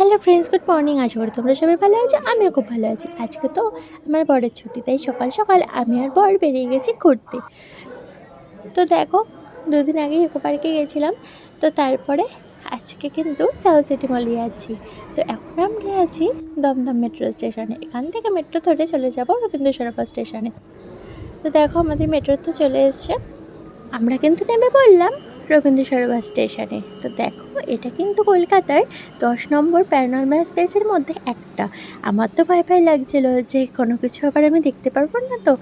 Hello friends good morning আশা করি তোমরা সবাই ভালো আছো, আমিও খুব ভালো আছি। আজকে তো আমার বরের ছুটি, তাই সকাল সকাল আমি আর বর বেরিয়ে গেছি ঘুরতে। তো দেখো, দুদিন আগে ইকো পার্কে গেছিলাম, তো তারপরে আজকে কিন্তু সাউথ সিটি মলে যাচ্ছি। তো এখন আমরা আছি দমদম মেট্রো স্টেশনে। এখান থেকে মেট্রো ধরে চলে যাব রবীন্দ্র সরোবর স্টেশনে। তো দেখো, আমাদের মেট্রো তো চলে এসছে। আমরা কিন্তু নেমে পড়লাম। রবীন্দ্র সরোবর স্টেশনে। তো দেখো, এটা কিন্তু কলকাতার দশ নম্বর প্যারানর্মাল স্পেসের মধ্যে একটা। আমার তো ভয় ভয় লাগছিল যে কোনো কিছু আবার আমি দেখতে পারব না তো।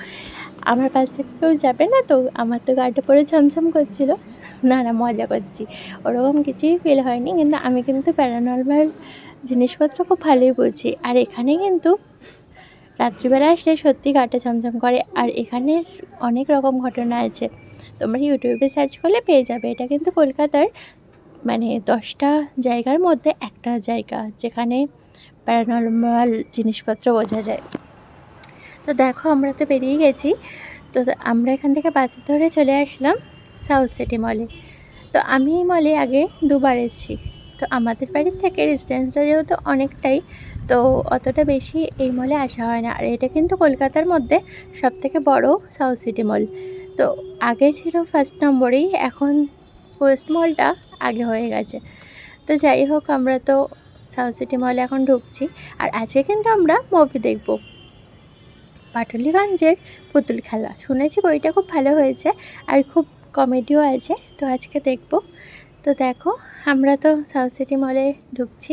আমার পাশ কেউ যাবে না তো? আমার তো গাটা পরে ছমছম করছিল। না না, মজা করছি। ওরকম কিছুই ফিল হয়নি, কিন্তু আমি কিন্তু প্যারানর্মাল জিনিসপত্র খুব ভালোই বুঝি। আর এখানে কিন্তু রাত্রিবেলা আসলে সত্যি গাটা ছমছম করে আর এখানে অনেক রকম ঘটনা আছে। তোমরা ইউটিউবে সার্চ করলে পেয়ে যাবে। এটা কিন্তু কলকাতার মানে দশটা জায়গার মধ্যে একটা জায়গা যেখানে প্যারানর্মাল জিনিসপত্র বোঝা যায়। তো দেখো, আমরা তো বেরিয়ে গেছি। তো আমরা এখান থেকে বাস ধরে চলে আসলাম সাউথ সিটি মলে তো আমি এই মলে আগে দুবার এসেছি। তো আমাদের বাড়ির থেকে ডিস্টেন্সটা যেহেতু অনেকটাই, তো অতটা বেশি এই মলে আসা হয় না। আর এটা কিন্তু কলকাতার মধ্যে সবথেকে বড় সাউথ সিটি মল তো আগে ছিল ফার্স্ট নম্বরেই, এখন ওয়েস্ট মলটা আগে হয়ে গেছে। তো যাই হোক, আমরা তো সাউথ সিটি মলে এখন ঢুকছি। আর আজকে কিন্তু আমরা মুভি দেখব। পাটুলিগঞ্জের পুতুল খেলা। শুনেছি বইটা খুব ভালো হয়েছে, আর খুব কমেডিও আছে। তো আজকে দেখব। তো দেখো আমরা তো সাউথ সিটি মলে ঢুকছি।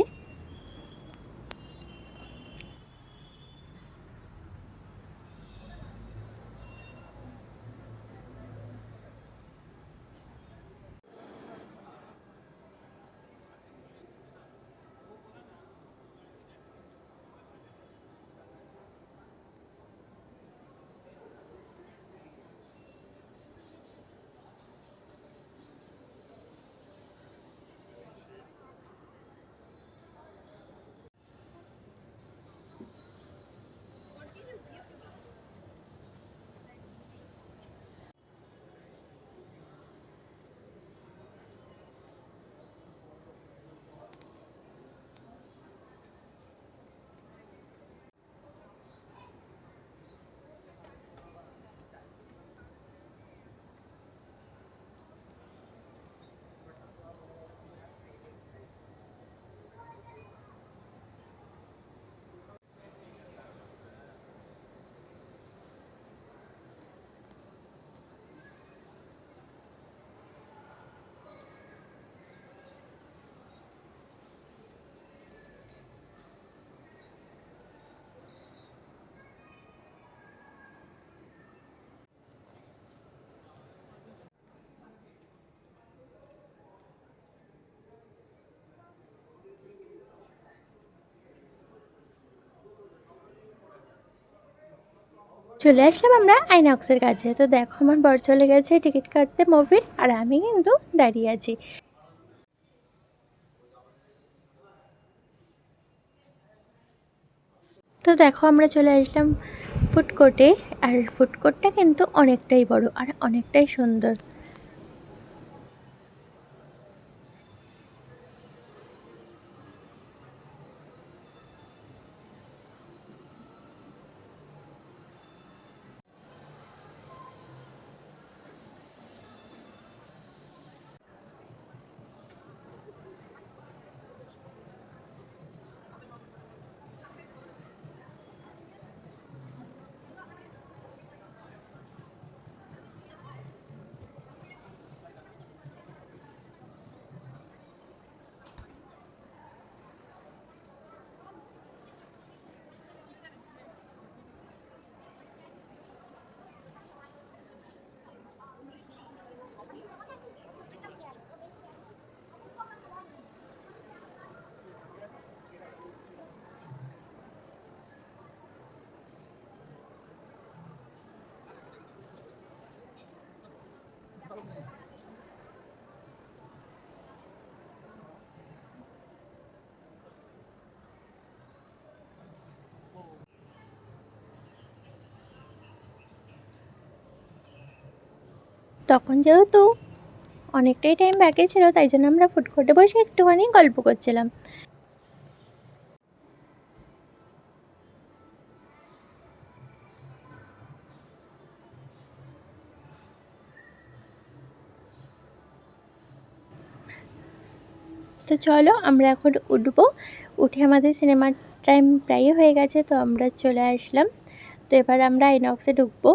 চলে আসলাম আমরা আইনক্সের কাছে। তো দেখো, আমার বর চলে গেছে টিকিট কাটতে মুভির আর আমি কিন্তু দাঁড়িয়ে আছি। তো দেখো, আমরা চলে আসলাম ফুড কোর্টে, আর ফুড কোর্টটা কিন্তু অনেকটাই বড় আর অনেকটাই সুন্দর। তখন যেহেতু অনেকটাই টাইম বাকি ছিল, তাই জন্য আমরা ফুড কোর্টে বসে একটুখানি গল্প করছিলাম। তো চলো আমরা এখন উঠবো। উঠে আমাদের সিনেমার টাইম প্রায় হয়ে গেছে, তো আমরা চলে আসলাম। তো এবার আমরা আইনক্সে ঢুকবো।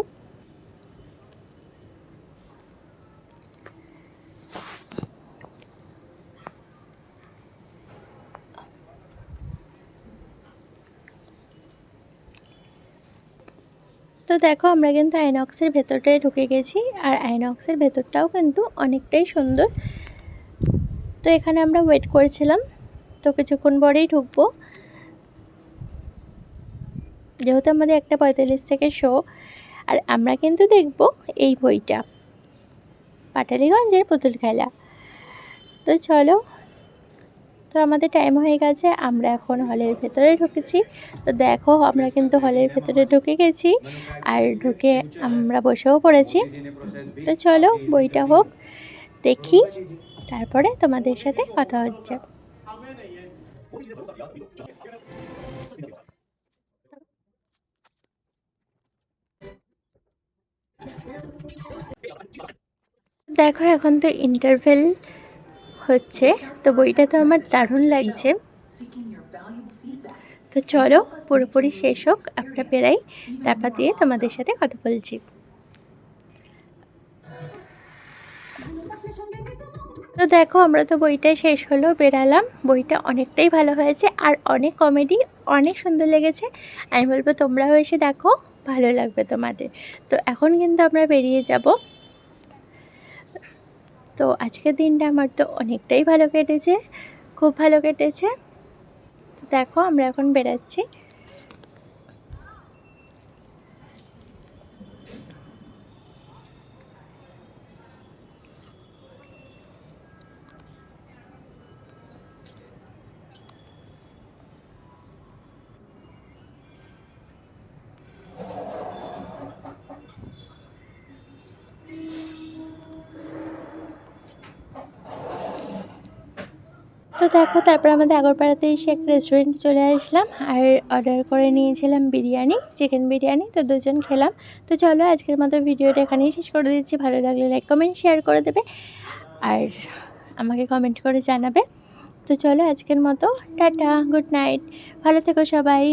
তো দেখো আমরা কিন্তু আইনক্সের ভেতরটায় ঢুকে গেছি, আর আইনক্সের ভেতরটাও কিন্তু অনেকটাই সুন্দর। তো এখানে আমরা ওয়েট করেছিলাম, তো কিছুক্ষণ পরেই ঢুকবো। যেহেতু আমাদের একটা পঁয়তাল্লিশ থেকে শো আর আমরা কিন্তু দেখব এই বইটা। পাটালিগঞ্জের পুতুল খেলা। তো চলো তো আমাদের টাইম হয়ে গেছে, আমরা এখন হলের ভেতরে ঢুকেছি। তো দেখো, আমরা কিন্তু হলের ভেতরে ঢুকে গেছি আর ঢুকে আমরা বসেও পড়েছি। তো চলো, বইটা হোক, দেখি, তারপরে তোমাদের সাথে কথা হচ্ছে। দেখো, এখন তো ইন্টারভেল হচ্ছে তো বইটা তো আমার দারুণ লাগছে। তো চলো, পুরোপুরি শেষ হোক, আমরা বেরাই। তারপর দিয়ে তোমাদের সাথে কথা বলছি। তো দেখো, আমরা তো বইটা শেষ হলো, বেরালাম। বইটা অনেকটাই ভালো হয়েছে, আর অনেক কমেডি, অনেক সুন্দর লেগেছে। আমি বলব তোমরাও এসে দেখো, ভালো লাগবে তোমাদের। তো এখন কিন্তু আমরা বেরিয়ে যাব। তো আজকের দিনটা আমার তো অনেকটাই ভালো কেটেছে, খুব ভালো কেটেছে। তো দেখো আমরা এখন বেরাচ্ছি তো দেখো, তারপর আমাদের আগরপাড়াতে এসে একটা রেস্টুরেন্টে চলে আসলাম। আর অর্ডার করে নিয়েছিলাম বিরিয়ানি চিকেন বিরিয়ানি, তো দুজন খেলাম। তো চলো, আজকের মতো ভিডিওটা এখানেই শেষ করে দিচ্ছি। ভালো লাগলে লাইক কমেন্ট শেয়ার করে দেবে। আর আমাকে কমেন্ট করে জানাবে। তো চলো, আজকের মতো, টাটা গুড নাইট ভালো থেকো সবাই।